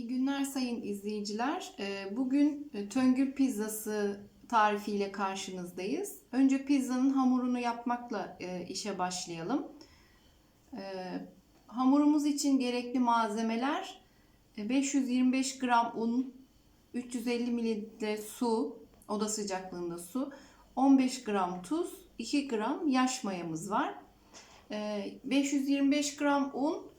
İyi günler sayın izleyiciler. Ee, Bugün e, töngül pizzası tarifiyle karşınızdayız. Önce pizzanın hamurunu yapmakla e, işe başlayalım. Ee, Hamurumuz için gerekli malzemeler e, 525 gram un, 350 mililitre su, oda sıcaklığında su, 15 gram tuz, 2 gram yaş mayamız var. Ee, 525 gram un, ee,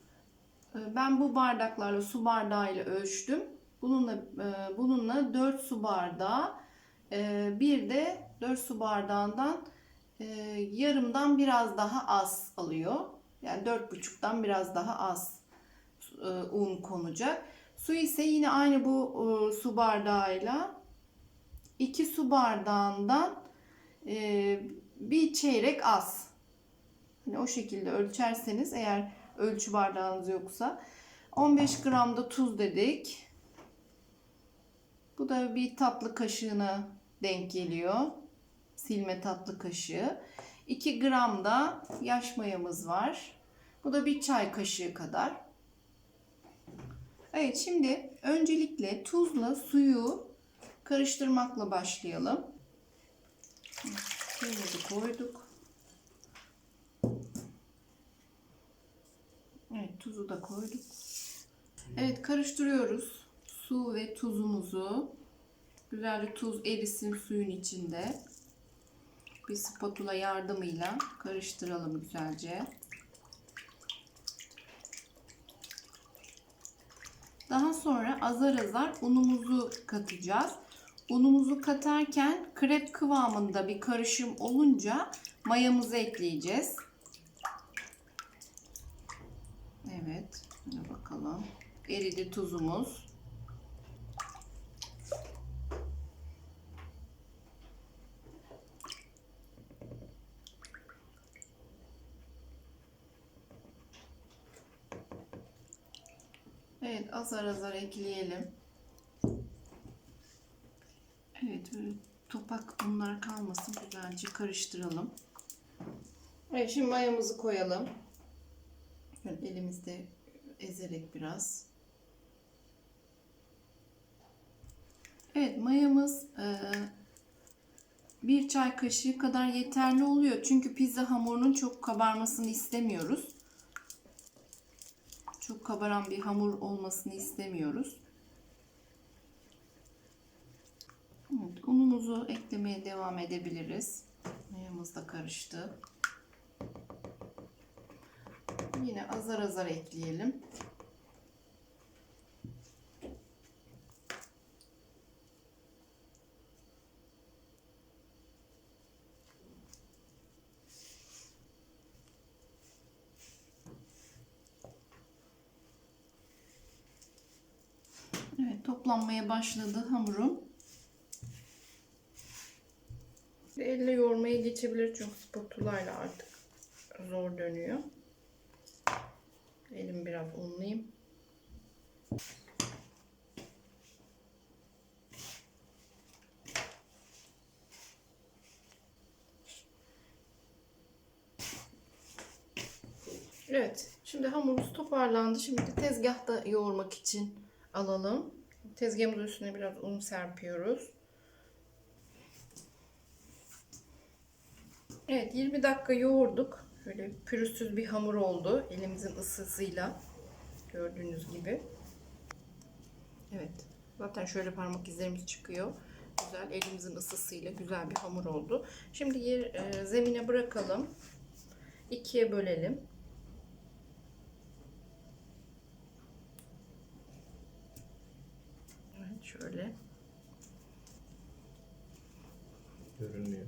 Ben bu bardaklarla su bardağıyla ölçtüm. Bununla e, bununla 4 su bardağı e, bir de 4 su bardağından e, yarımdan biraz daha az alıyor. Yani 4,5'tan biraz daha az un konacak. Su ise yine aynı bu su bardağıyla 2 su bardağından bir çeyrek az. Hani o şekilde ölçerseniz eğer ölçü bardağınız yoksa. 15 gram da tuz dedik. Bu da bir tatlı kaşığına denk geliyor. Silme tatlı kaşığı. 2 gram da yaş mayamız var. Bu da bir çay kaşığı kadar. Evet şimdi öncelikle tuzla suyu karıştırmakla başlayalım. Suyumuzu koyduk. Evet tuzu da koyduk. Evet karıştırıyoruz. Su ve tuzumuzu. Güzelce tuz erisin suyun içinde. Bir spatula yardımıyla karıştıralım güzelce. Daha sonra azar azar unumuzu katacağız. Unumuzu katarken krep kıvamında bir karışım olunca mayamızı ekleyeceğiz. Evet. Bakalım. Eridi tuzumuz. Evet azar azar ekleyelim. Evet böyle topak bunlar kalmasın güzelce karıştıralım. Evet şimdi mayamızı koyalım. Şöyle elimizde ezerek biraz. Evet mayamız e, bir çay kaşığı kadar yeterli oluyor. Çünkü pizza hamurunun çok kabarmasını istemiyoruz. Çok kabaran bir hamur olmasını istemiyoruz. Evet, unumuzu eklemeye devam edebiliriz. Mayamız da karıştı. Yine azar azar ekleyelim. Evet toplanmaya başladı hamurum. Elle yoğurmaya geçebilir çünkü spatula ile artık zor dönüyor. Elim biraz unlayayım. Evet. Şimdi hamurumuz toparlandı. Şimdi tezgahta yoğurmak için alalım. Tezgahımızın üstüne biraz un serpiyoruz. Evet 20 dakika yoğurduk. Böyle pürüzsüz bir hamur oldu. Elimizin ısısıyla. Gördüğünüz gibi. Evet. Zaten şöyle parmak izlerimiz çıkıyor. Güzel. Elimizin ısısıyla güzel bir hamur oldu. Şimdi yer, e, zemine bırakalım. İkiye bölelim. Evet şöyle. Görünmüyor.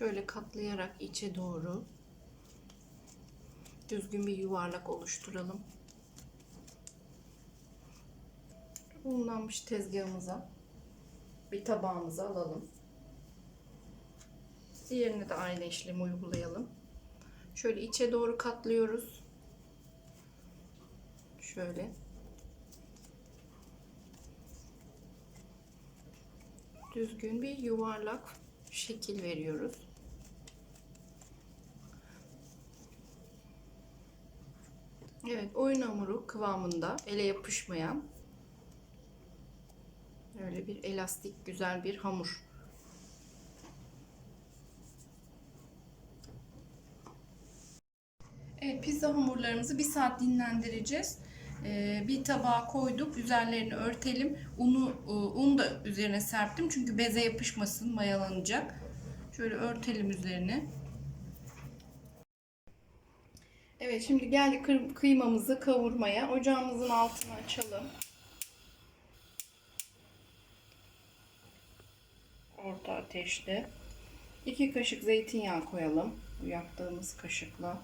Şöyle katlayarak içe doğru düzgün bir yuvarlak oluşturalım. Unlanmış tezgahımıza bir tabağımıza alalım. Diğerine de aynı işlemi uygulayalım. Şöyle içe doğru katlıyoruz. Şöyle. Düzgün bir yuvarlak şekil veriyoruz. Evet, oyun hamuru kıvamında, ele yapışmayan öyle bir elastik güzel bir hamur. Evet, pizza hamurlarımızı bir saat dinlendireceğiz. Ee, bir tabağa koyduk, üzerlerini örtelim. Unu, e, un da üzerine serptim çünkü beze yapışmasın, mayalanacak. Şöyle örtelim üzerine. Evet şimdi geldik kıymamızı kavurmaya. Ocağımızın altını açalım. Orta ateşte. 2 kaşık zeytinyağı koyalım. Bu yaptığımız kaşıkla.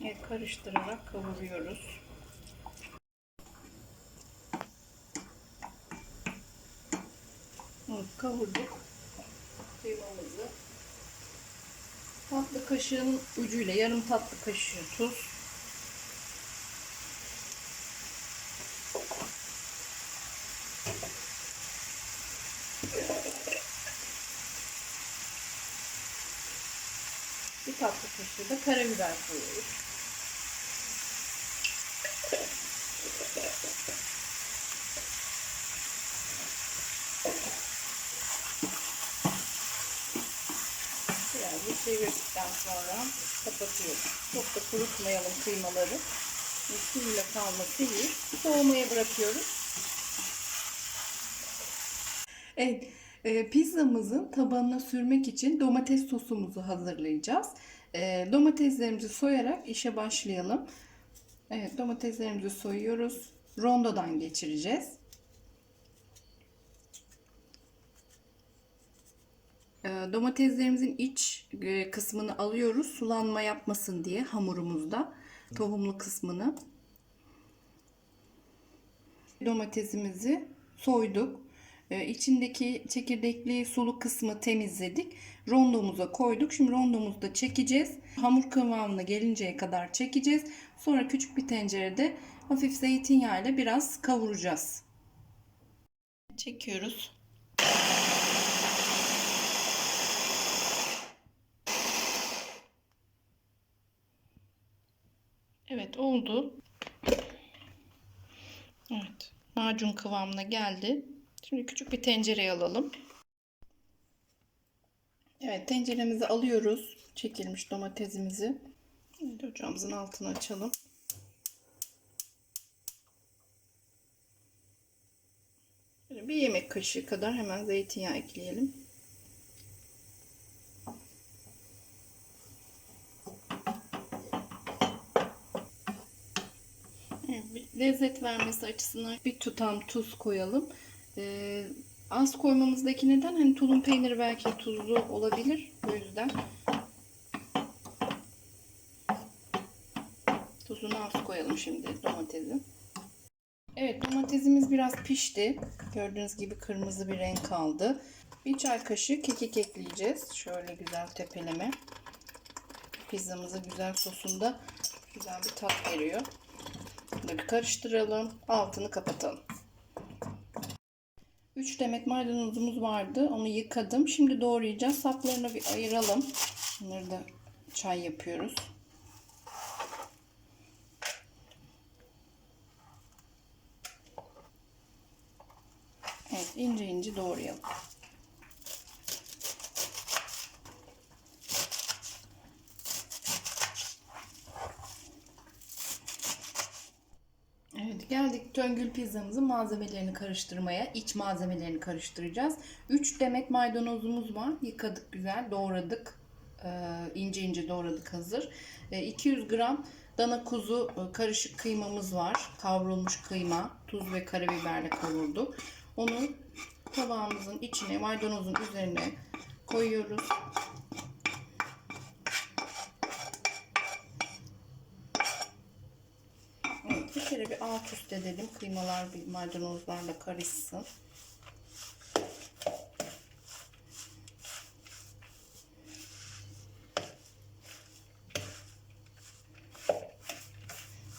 Evet karıştırarak kavuruyoruz. Evet, kavurduk kıymamızı. Tatlı kaşığın ucuyla yarım tatlı kaşığı tuz. Bir tatlı kaşığı da karabiber koyuyoruz. Biraz bir çevirdikten sonra kapatıyoruz. Çok da kurutmayalım kıymaları. Suyla kalması iyi. Soğumaya bırakıyoruz. Evet, e, pizzamızın tabanına sürmek için domates sosumuzu hazırlayacağız. E, domateslerimizi soyarak işe başlayalım. Evet, domateslerimizi soyuyoruz. Rondodan geçireceğiz. E, Domateslerimizin iç e, kısmını alıyoruz sulanma yapmasın diye hamurumuzda tohumlu kısmını. Domatesimizi soyduk. E, İçindeki çekirdekli sulu kısmı temizledik. Rondomuza koyduk. Şimdi rondomuzu da çekeceğiz. Hamur kıvamına gelinceye kadar çekeceğiz. Sonra küçük bir tencerede hafif zeytinyağı ile biraz kavuracağız. Çekiyoruz. Oldu. Evet macun kıvamına geldi. Şimdi küçük bir tencereye alalım. Evet tenceremizi alıyoruz. Çekilmiş domatesimizi. Şimdi ocağımızın altını açalım. Bir yemek kaşığı kadar hemen zeytinyağı ekleyelim. Lezzet vermesi açısından bir tutam tuz koyalım. Ee, az koymamızdaki neden hani tulum peyniri belki tuzlu olabilir. O yüzden tuzunu az koyalım şimdi domatesin. Evet domatesimiz biraz pişti. Gördüğünüz gibi kırmızı bir renk aldı. Bir çay kaşığı kekik ekleyeceğiz. Şöyle güzel tepeleme. Pizzamızın güzel sosunda güzel bir tat veriyor. Bunu bir karıştıralım. Altını kapatalım. 3 demet maydanozumuz vardı. Onu yıkadım. Şimdi doğrayacağız. Saplarını bir ayıralım. Bunları da çay yapıyoruz. Evet, ince ince doğrayalım. Evet geldik Töngül pizzamızın malzemelerini karıştırmaya. iç malzemelerini karıştıracağız. 3 demet maydanozumuz var. Yıkadık güzel doğradık. Ee, ince ince doğradık hazır. Ee, 200 gram dana kuzu e, karışık kıymamız var. Kavrulmuş kıyma. Tuz ve karabiberle kavurduk. Onu tabağımızın içine maydanozun üzerine koyuyoruz. Evet, bir kere bir alt üst edelim. Kıymalar maydanozlarla karışsın.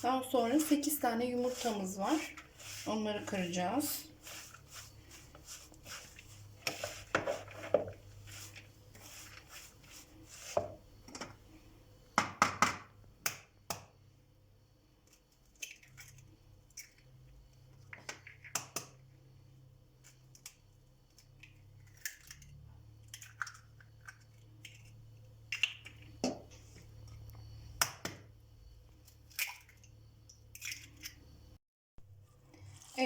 Daha sonra 8 tane yumurtamız var. Onları kıracağız.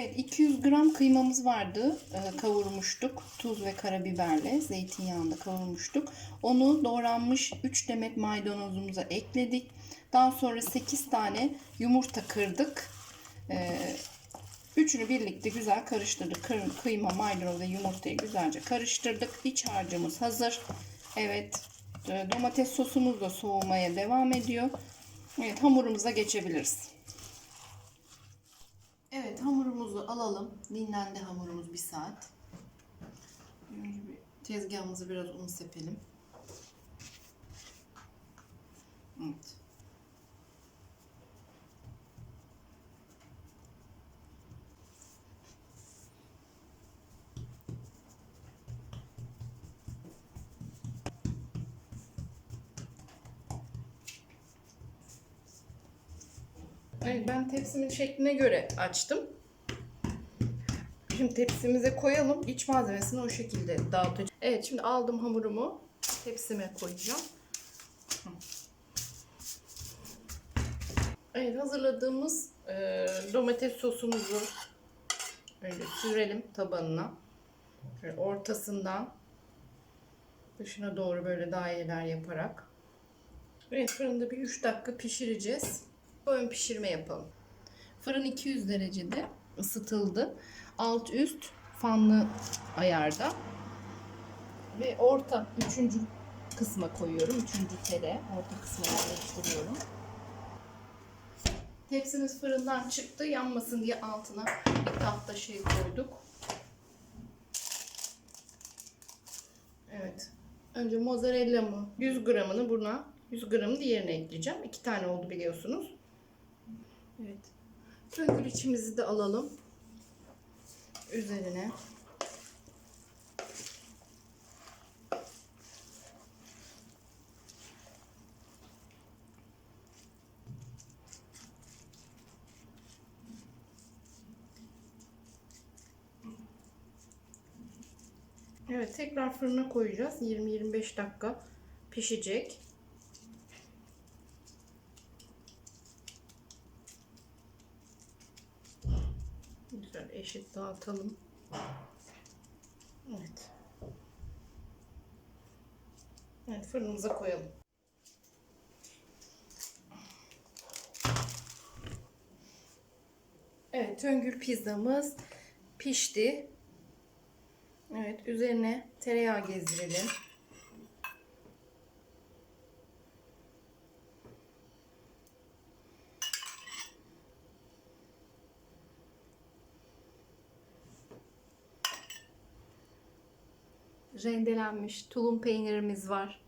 Evet 200 gram kıymamız vardı. Ee, kavurmuştuk. Tuz ve karabiberle zeytinyağında kavurmuştuk. Onu doğranmış 3 demet maydanozumuza ekledik. Daha sonra 8 tane yumurta kırdık. Ee, üçünü birlikte güzel karıştırdık. Kır- Kıyma, maydanoz ve yumurtayı güzelce karıştırdık. İç harcımız hazır. Evet e, domates sosumuz da soğumaya devam ediyor. Evet hamurumuza geçebiliriz. Evet hamurumuzu alalım. Dinlendi hamurumuz bir saat. Tezgahımızı biraz un sepelim. Evet, ben tepsimin şekline göre açtım. Şimdi tepsimize koyalım. İç malzemesini o şekilde dağıtacağım. Evet şimdi aldım hamurumu. Tepsime koyacağım. Evet hazırladığımız e, domates sosumuzu öyle sürelim tabanına. Şöyle ortasından dışına doğru böyle daireler yaparak. Evet fırında bir 3 dakika pişireceğiz. Ön pişirme yapalım. Fırın 200 derecede ısıtıldı. Alt üst fanlı ayarda. Ve orta üçüncü kısma koyuyorum. Üçüncü tele orta kısma yerleştiriyorum. Tepsimiz fırından çıktı. Yanmasın diye altına bir tahta şey koyduk. Evet. Önce mozzarella'mı 100 gramını buna 100 gramını diğerine ekleyeceğim. İki tane oldu biliyorsunuz. Evet. Söngül içimizi de alalım. Üzerine. Evet tekrar fırına koyacağız. 20-25 dakika pişecek. Güzel eşit dağıtalım. Evet. Evet fırınımıza koyalım. Evet töngül pizzamız pişti. Evet üzerine tereyağı gezdirelim. Rendelenmiş tulum peynirimiz var.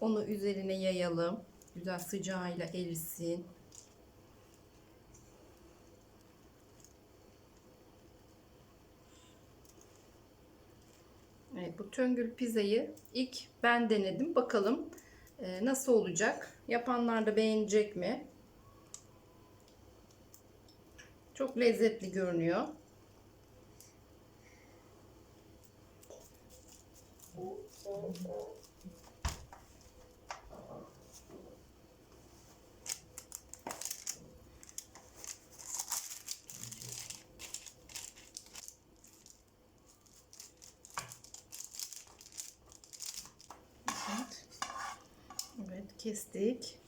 Onu üzerine yayalım. Güzel sıcağıyla erisin. Evet, bu töngül pizzayı ilk ben denedim. Bakalım e, nasıl olacak? Yapanlar da beğenecek mi? Çok lezzetli görünüyor. Evet. Evet kestik.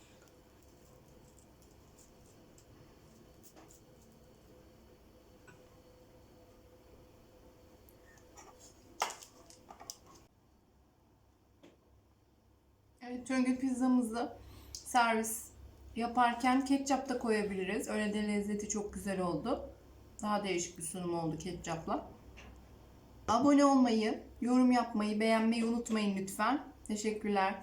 Evet, töngül pizzamızı servis yaparken ketçap da koyabiliriz. Öyle de lezzeti çok güzel oldu. Daha değişik bir sunum oldu ketçapla. Abone olmayı, yorum yapmayı, beğenmeyi unutmayın lütfen. Teşekkürler.